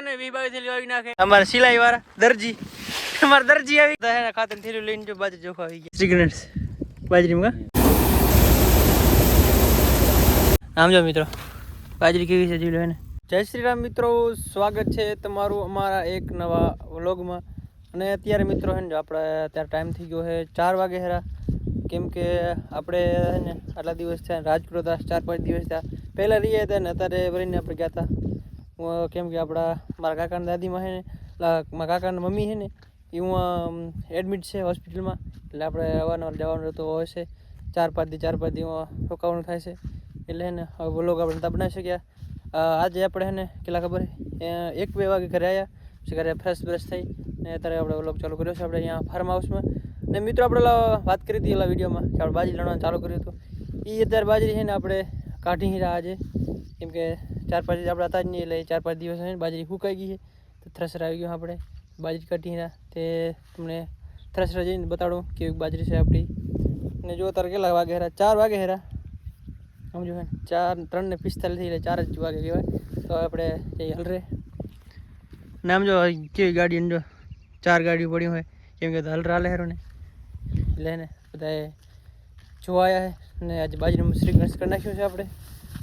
ને અમારા સિલાઈ વાળા, દરજી. અમારા દરજી આવી. ખાતર થેલી લઈને જો બાજુ જોખા આવી ગયા. સિગ્નેટ્સ બાજરીમાં આમ મિત્રો, બાજરી કેવી છે જીલો એને. જય શ્રી રામ મિત્રો, સ્વાગત છે તમારું અમારા એક નવા વ્લોગમાં. અને અત્યારે મિત્રો હે ને આપણે, અત્યારે ટાઈમ થઈ ગયો છે ચાર વાગે હેરા. કેમ કે આપણે આટલા દિવસ થયા રાજકોટ હતા, ચાર પાંચ દિવસ થયા. પહેલાં રહીએ હતા ને અત્યારે વળીને આપણે ગયા હતા. કેમ કે આપણા મારા કાકાના દાદીમાં છે ને મારા કાકાના મમ્મી છે ને, એ હું એડમિટ છે હોસ્પિટલમાં. એટલે આપણે અવારનવાર જવાનું રહેતું હોય છે. ચાર પાંચ દી, ચાર પાંચ દી રોકાવાનું થાય છે. એટલે ને વ્લોગ આપણે નતા બનાવી શક્યા. આજે આપણે છે ને, કેટલા ખબર એક બે વાગે ઘરે આવ્યા પછી ઘરે ફ્રેશ બ્રશ થઈ ને અત્યારે આપણે વ્લોગ ચાલુ કર્યો છે આપણે અહીંયા ફાર્મ હાઉસમાં ને મિત્રો આપણે વાત કરી હતી એલા વિડીયોમાં કે આપણે બાજરી લણવાનું ચાલુ કર્યું હતું. એ અત્યારે બાજરી છે ને આપણે કાઢી રહ્યા આજે કેમ કે ચાર પાંચ આપણે હતા જ નહીં એટલે ચાર પાંચ દિવસ બાજરી સુકાઈ ગઈ છે, તો થ્રેસર આવી ગયું આપણે બાજરી રહ્યા તે તમને થ્રેસર જઈને બતાડું કેવી બાજરી છે આપણી. ને જો તારે કેટલા વાગે હેરા? ચાર વાગે હેરા. સમજો ને? ચાર, ત્રણ ને પિસ્તાલીસ થઈ ચાર જ વાગે કહેવાય. તો આપણે જઈએ હલરે. નામ જો કેવી ગાડી જો ચાર ગાડીઓ પડી હોય. કેમ કે હલરા હાલે હેરો ને. એટલે ને, બધાએ જોવા આવ્યા છે ને આજે બાજરીનું શ્રી ગણેશ કરી નાખ્યું છે આપણે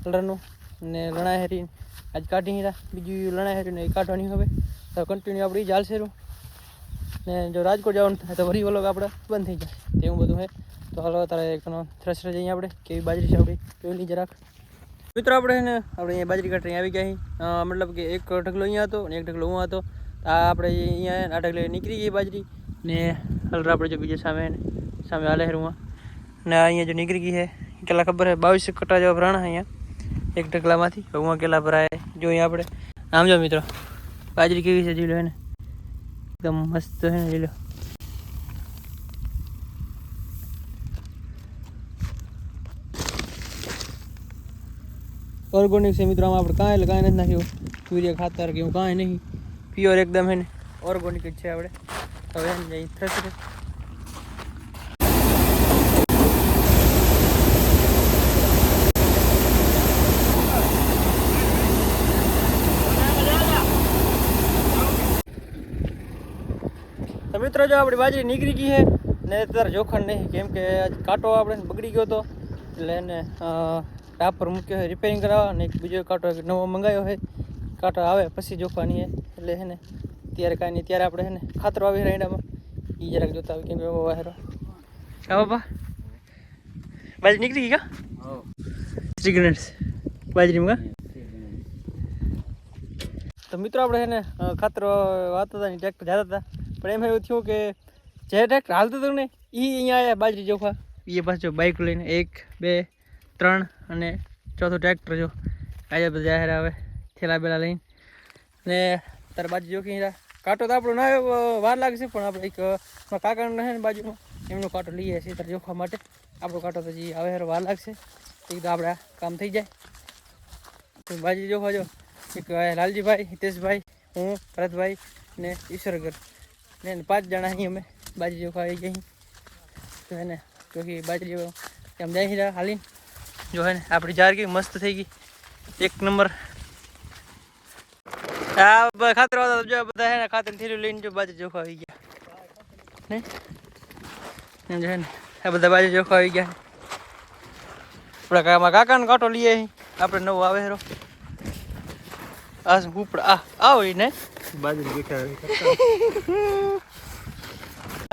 હલરાનું. ને લણા હેરી આજ કાઢી હીરા બીજું લણા હેરી ને એ કાઢવાની હવે. તો કન્ટિન્યુ આપણે ચાલશે રૂ ને જો રાજકોટ જવાનું થાય તો વરી વલોગ આપણે બંધ થઈ જાય. તેવું બધું હે. તો હાલો તારે એક થ્રેસર જઈએ આપણે. કેવી બાજરી છે આપણી? કેવી જરાક? મિત્રો આપણે ને, આપણે અહીંયા બાજરી કાઢી આવી ગયા મતલબ કે એક ઢગલો અહીંયા હતો અને એક ઢગલો હું હતો. આ આપણે અહીંયા આ ઢગલે નીકળી ગઈ બાજરી. ને હલર આપણે જો બીજે સામે સામે હાલે હેરુમાં ને અહીંયા જો નીકળી ગઈ છે કેટલા ખબર છે બાવીસ કટા જેવા ભરાણા અહીંયા. એક ઢગલામાંથી. હું કેટલા ભરાય. જોઈએ આપણે. આમ જો મિત્રો, બાજરી કેવી છે જીલો એને. એકદમ મસ્ત છે ને જીલો ઓર્ગોનિક છે મિત્રો આપણે કાંઈ એટલે કાંઈ નથી નાખ્યું. સૂર્ય ખાતર કે એવું કાંઈ નહીં. પ્યોર એકદમ હે ને. ઓર્ગોનિક જ છે આપણે. હવે એને જઈ થશે તો મિત્રો, જો આપણી બાજરી નીકળી ગઈ છે, ને અત્યારે જોખણ નહીં, કેમ કે કાંટો આપણે બગડી ગયો હતો. એટલે એને ટાપર ટાપ પર મૂક્યો હોય રિપેરિંગ કરાવવા, અને એક બીજો કાંટો નવો મંગાવ્યો હોય કાંટો આવે પછી જોખવાની છે. એટલે હે ને, ત્યારે કાંઈ નહીં, ત્યારે આપણે હે ને ખાતર વાવી રાયડામાં એ જરાક જોતા હોય, કેમ કે વાહેરો હા, બાપા. બાજરી નીકળી ગઈ કા? શ્રી ગણેશ. બાજરીમાં કા? તો મિત્રો, આપણે છે ને ખાતર વાતા હતા ને, ટ્રેક્ટર જતા હતા. પણ એમાં એવું થયું કે જે ટ્રેક્ટર હાલતું હતું ને એ અહીંયા આવ્યા બાજરી જોખા એ પાછો બાઇક લઈને એક બે ત્રણ અને ચોથું ટ્રેક્ટર જો આજે બધા જાહેર આવે થેલા બેલા લઈને. ને તારે બાજુ જોખી કાંટો તો આપણો ના આવ્યો, વાર લાગશે પણ આપણે એક કાકાનું છે ને બાજુમાં એમનો કાંટો લઈએ છીએ તારે જોખવા માટે. આપણો કાંટો તો જે આવે વાર લાગશે એ તો આપણે કામ થઈ જાય. તો બાજુ જોખવા જો એક લાલજીભાઈ હિતેશભાઈ હું ભરતભાઈ ને ઈશ્વરગર ને પાંચ જણા અહીં અમે બાજરી જોખા આવી અહીં તો એને કે બાજરી એમ જાય રહ્યા હાલીને. જો હે ને, આપણી જાર કેવી મસ્ત થઈ ગઈ. એક નંબર. બ- ખાતર વાળા જો બધા હે ને ખાતર થેલી લઈને જો બાજરી જોખા આવી ગયા. ને? જો હે ને, આ બધા બાજરી જોખા આવી ગયા. આપણા કાકા કાકાનો કાંટો લઈએ આપણે નવો આવે હેરો આ શું ઉપડા આવો ને બાજરી દેખાય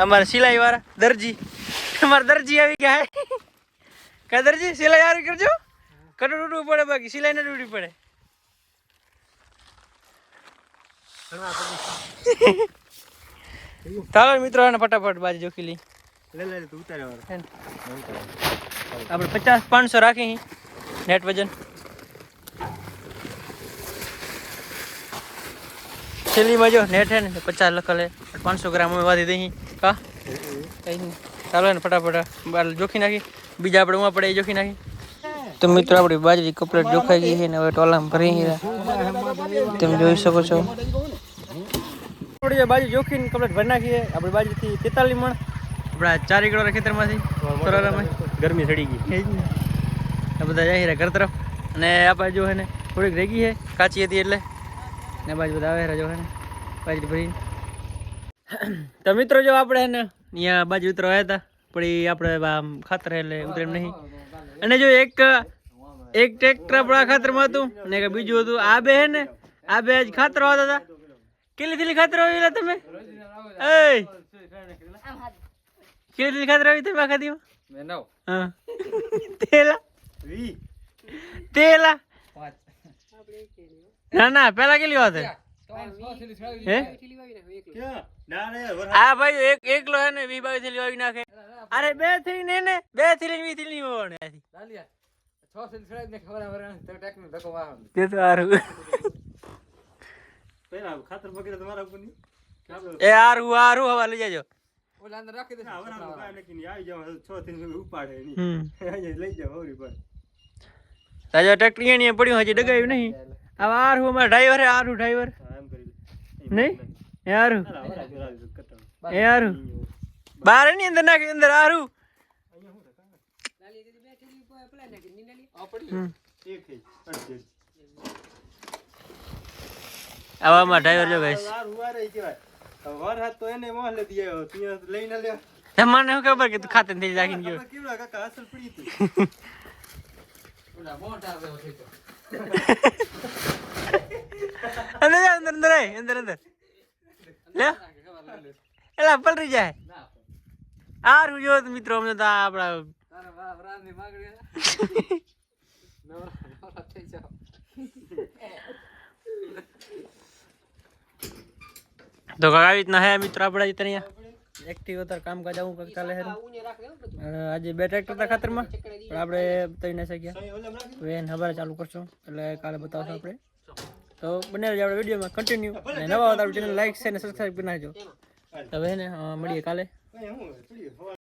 અમારા સિલાઈ વાળા દરજી. અમારા દરજી આવી ગયા કા દરજી સિલાઈ આવી કરજો. કટું ઉડવું પડે બાકી? સિલાઈ નથી ઉડવી પડે. ચાલો મિત્રો એને ફટાફટ બાજુ જોખી લઈ. આપણે પચાસ પાંચસો રાખી નેટ વજન. છેલ્લીમાં જો નેટ હે ને પચાસ લખલે પાંચસો ગ્રામ અમે વાધી દઈ કા? ચાલો ને ફટાફટ બાર જોખી નાખી. બીજા આપણે ઉમાં પડે એ જોખી નાખી. તો મિત્રો આપણી બાજરી કપલેટ જોખાઈ ગઈ છે ને હવે ટોલામાં ભરી ગયા તમે જોઈ શકો છો. આપણે બાજુ જોખીને કપલેટ ભરી નાખીએ આપણી બાજુથી તેતાલીસ મણ. આપણા ચાર એકડવાળા ખેતરમાંથી. ગરમી ચડી ગઈ. જ આ બધા જાય ઘર તરફ. અને આપણે બાજુ હે ને થોડીક રેગી છે. કાચી હતી એટલે. ને બાજુ બધા આવે રજો હે ને. બાજરી ભરી તો મિત્રો જો આપણે ને અહીંયા બાજુ ઉતરવા આવ્યા હતા પણ આપણે આમ ખાતર એટલે ઉતરે નહીં. અને જો એક એક ટ્રેક્ટર આપણા ખાતરમાં હતું ને કે બીજું હતું. આ બે હે ને આ બે જ ખાતર આવતા હતા કેટલી થેલી ખાતર આવેલા તમે? એ કેટલી થેલી ખાતર આવી તમે આખા દીમાં? મેં નવ. હા. તેલા? તેલા? પાંચ. ના ના પેલા કેટલી વાત આ ભાઈ એક એકલો હે ને વી બાવી થેલી વાવી નાખે. અરે બે થેલી ને ને બે થેલી વી થેલી વાવણે આથી છ. સીલ છોડાવી ને ખબર આવે તો ધક્કો તે તો હારું. પેલા ખાતર વગેરે તમારા ઉપરની એ હારું હારું હવા લઈ જાજો. ઓલા અંદર રાખી નક્કી નહીં. આવી જાવ છ થી ઉપાડે ની હમ. લઈ જાવ હવરી પર. તાજો ટ્રેક્ટર અહીંયા પડ્યું હજી ડગાયું નહીં. આ હું અમારા ડ્રાઈવર હે હારું ડ્રાઈવર હા કરી લે. નહીં એ હોય. એ હારું બારની અંદર નાખી અંદર હારું આ પડી હમ એક થઈ અડધી. આવામાં ડ્રાઈવર જો ગાઈસ. હવે. તમને શું ખબર કે તું ખાતે થઈ રાખીને ગયો ખબર કેવડા કાકા અસલ પડી હતી. ઓલા મોટા અંદર અંદર આય અંદર અંદર લે એલા પલરી જાય આ હારું જો તો મિત્રો અમને તો આપણા તારા વા વરાની માંગણી નવરા થઈ જાવ તો કાકા આવી રીતના હે મિત્રો આપણે અહીંયા એક્ટિવ હતા કામકાજ આવું કંઈક ચાલે છે આજે બે ટ્રેક્ટર હતા ખાતરમાં પણ આપણે તઈ ના શક્યા વેન હવારે ચાલુ કરશું એટલે કાલે બતાવશું આપણે તો બને આપણે વિડીયોમાં કન્ટિન્યુ અને નવા આવતા ચેનલ લાઈક છે અને સબસ્ક્રાઈબ કરી નાખજો. હવે ને મળીએ કાલે.